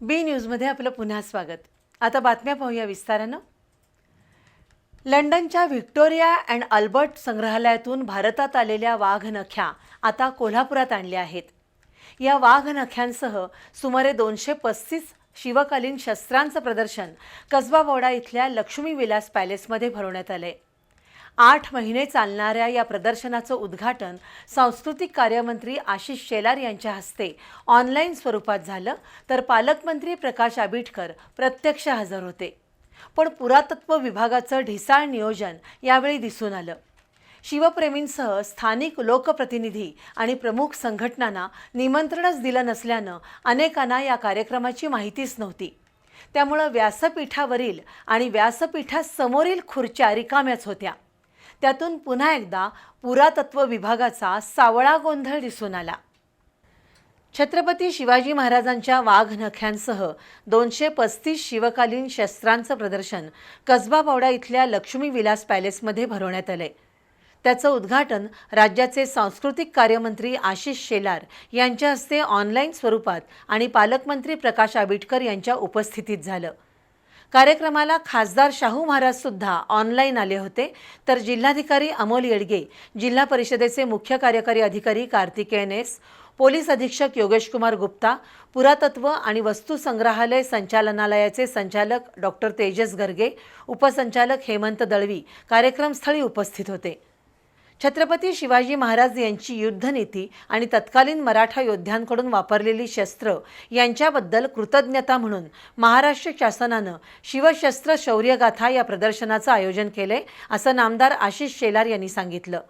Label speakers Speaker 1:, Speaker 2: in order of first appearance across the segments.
Speaker 1: बी न्यूजमध्ये आपलं पुन्हा स्वागत. आता बातम्या पाहूया विस्तारानं. लंडनच्या व्हिक्टोरिया अँड अल्बर्ट संग्रहालयातून भारतात आलेल्या वाघनख्या आता कोल्हापुरात आणल्या आहेत. या वाघनख्यांसह सुमारे दोनशे पस्तीस शिवकालीन शस्त्रांचं प्रदर्शन कसबा बोडा इथल्या लक्ष्मी विलास पॅलेसमध्ये भरवण्यात आलंय. आठ महिने चालणाऱ्या या प्रदर्शनाचं उद्घाटन सांस्कृतिक कार्यमंत्री आशिष शेलार यांच्या हस्ते ऑनलाईन स्वरूपात झालं तर पालकमंत्री प्रकाश आबिटकर प्रत्यक्ष हजर होते. पण पुरातत्व विभागाचं ढिसाळ नियोजन यावेळी दिसून आलं. शिवप्रेमींसह स्थानिक लोकप्रतिनिधी आणि प्रमुख संघटनांना निमंत्रणच दिलं नसल्यानं अनेकांना या कार्यक्रमाची माहितीच नव्हती. त्यामुळं व्यासपीठावरील आणि व्यासपीठासमोरील खुर्च्या रिकाम्याच होत्या. त्यातून पुन्हा एकदा पुरातत्व विभागाचा सावळा गोंधळ दिसून आला. छत्रपती शिवाजी महाराजांच्या वाघनख्यांसह दोनशे पस्तीस शिवकालीन शस्त्रांचं प्रदर्शन कसबा पावडा इथल्या लक्ष्मी विलास पॅलेसमध्ये भरवण्यात आलंय. त्याचं उद्घाटन राज्याचे सांस्कृतिक कार्यमंत्री आशिष शेलार यांच्या हस्ते ऑनलाईन स्वरूपात आणि पालकमंत्री प्रकाश आबिटकर यांच्या उपस्थितीत झालं. कार्यक्रमाला खासदार शाहू महाराज सुद्धा ऑनलाईन आले होते. तर जिल्हाधिकारी अमोल येडगे जिल्हा परिषदेचे मुख्य कार्यकारी अधिकारी कार्तिकेयन एस पोलीस अधीक्षक योगेश कुमार गुप्ता पुरातत्व आणि वस्तू संग्रहालय संचालनालयाचे संचालक डॉक्टर तेजस गर्गे उपसंचालक हेमंत दळवी कार्यक्रमस्थळी उपस्थित होते. छत्रपती शिवाजी महाराज यांची युद्धनीती आणि तत्कालीन मराठा योद्ध्यांकडून वापरलेली शस्त्र यांच्याबद्दल कृतज्ञता म्हणून महाराष्ट्र शासनानं शिवशस्त्र शौर्यगाथा या प्रदर्शनाचं आयोजन केलंय असं नामदार आशिष शेलार यांनी सांगितलं.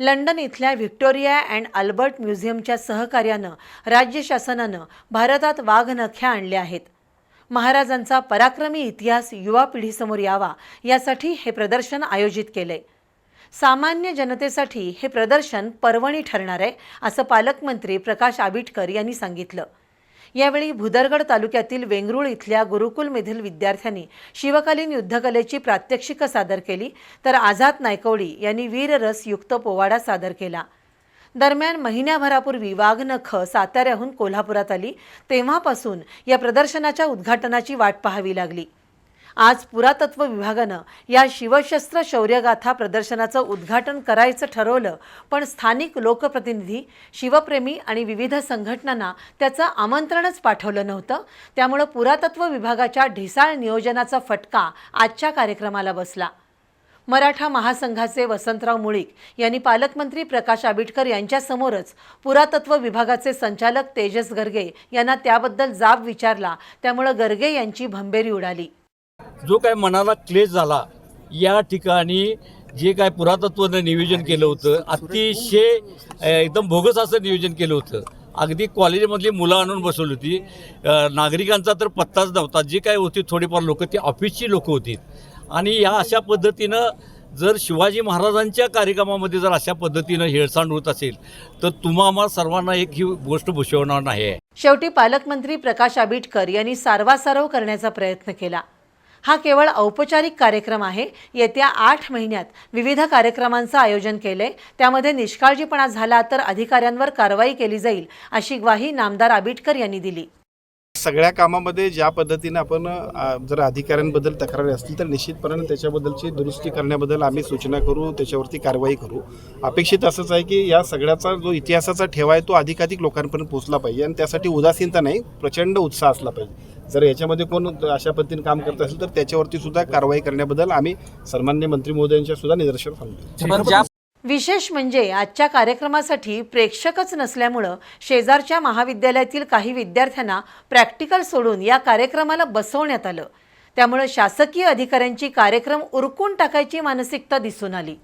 Speaker 1: लंडन इथल्या व्हिक्टोरिया अँड अल्बर्ट म्युझियमच्या सहकार्यानं राज्य शासनानं भारतात वाघनख्या आणल्या आहेत. महाराजांचा पराक्रमी इतिहास युवा पिढीसमोर यावा यासाठी हे प्रदर्शन आयोजित केलंय. सामान्य जनतेसाठी हे प्रदर्शन पर्वणी ठरणार आहे असं पालकमंत्री प्रकाश आबिटकर यांनी सांगितलं. यावेळी भुदरगड तालुक्यातील वेंगरुळ इथल्या गुरुकुलमधील विद्यार्थ्यांनी शिवकालीन युद्धकलेची प्रात्यक्षिकं सादर केली तर आझाद नायकवडी यांनी वीररस युक्त पोवाडा सादर केला. दरम्यान महिन्याभरापूर्वी वाघनख साताऱ्याहून कोल्हापुरात आली तेव्हापासून या प्रदर्शनाच्या उद्घाटनाची वाट पाहावी लागली. आज पुरातत्व विभागानं या शिवशस्त्र शौर्यगाथा प्रदर्शनाचं उद्घाटन करायचं ठरवलं पण स्थानिक लोकप्रतिनिधी शिवप्रेमी आणि विविध संघटनांना त्याचं आमंत्रणच पाठवलं नव्हतं. त्यामुळं पुरातत्व विभागाच्या ढिसाळ नियोजनाचा फटका आजच्या कार्यक्रमाला बसला. मराठा महासंघाचे वसंतराव मुळीक यांनी पालकमंत्री प्रकाश आबिटकर यांच्यासमोरच पुरातत्व विभागाचे संचालक तेजस गर्गे यांना त्याबद्दल जाब विचारला. त्यामुळं गर्गे यांची भंबेरी उडाली.
Speaker 2: जो काय मनाला क्लेश झाला या ठिकाणी जे काय पुरातत्वानं नियोजन केलं होतं अतिशय एकदम भोगस असं नियोजन केलं होतं. अगदी कॉलेजमधली मुलं आणून बसवली होती. नागरिकांचा तर पत्ताच नव्हता. जे काय होती थोडीफार लोकं ती ऑफिसची लोकं होती. आणि या अशा पद्धतीनं जर शिवाजी महाराजांच्या कार्यक्रमामध्ये जर अशा पद्धतीनं हेळसांड होत असेल तर तुम्हा सर्वांना एक ही गोष्ट भूषवणार नाही. आहे
Speaker 1: शेवटी पालकमंत्री प्रकाश आबिटकर यांनी सारवासारव करण्याचा प्रयत्न केला. हा केवळ औपचारिक कार्यक्रम आहे. येत्या आठ महिन्यात विविध कार्यक्रमांचं आयोजन केलंय. त्यामध्ये निष्काळजीपणा झाला तर अधिकाऱ्यांवर कारवाई केली जाईल अशी ग्वाही नामदार आबिटकर यांनी दिली.
Speaker 3: सगळ्या कामामध्ये ज्या पद्धतीनं आपण जर अधिकाऱ्यांबद्दल तक्रारी असतील तर निश्चितपणे त्याच्याबद्दलची दुरुस्ती करण्याबद्दल आम्ही सूचना करू त्याच्यावरती कारवाई करू. अपेक्षित असंच आहे की या सगळ्याचा जो इतिहासाचा ठेवा आहे तो अधिकाधिक लोकांपर्यंत पोहोचला पाहिजे आणि त्यासाठी उदासीनता नाही प्रचंड उत्साह असला पाहिजे. जर याच्यामध्ये कोण अशा पद्धतीने काम करत असेल तर त्याच्यावरती सुद्धा कारवाई करण्याबद्दल आम्ही सन्मान्य मंत्री महोदयांच्या सुद्धा निदर्शन सांगतो
Speaker 1: विशेष म्हणजे आजच्या कार्यक्रमासाठी प्रेक्षकच नसल्यामुळं शेजारच्या महाविद्यालयातील काही विद्यार्थ्यांना प्रॅक्टिकल सोडून या कार्यक्रमाला बसवण्यात आलं. त्यामुळं शासकीय अधिकाऱ्यांची कार्यक्रम उरकून टाकायची मानसिकता दिसून आली.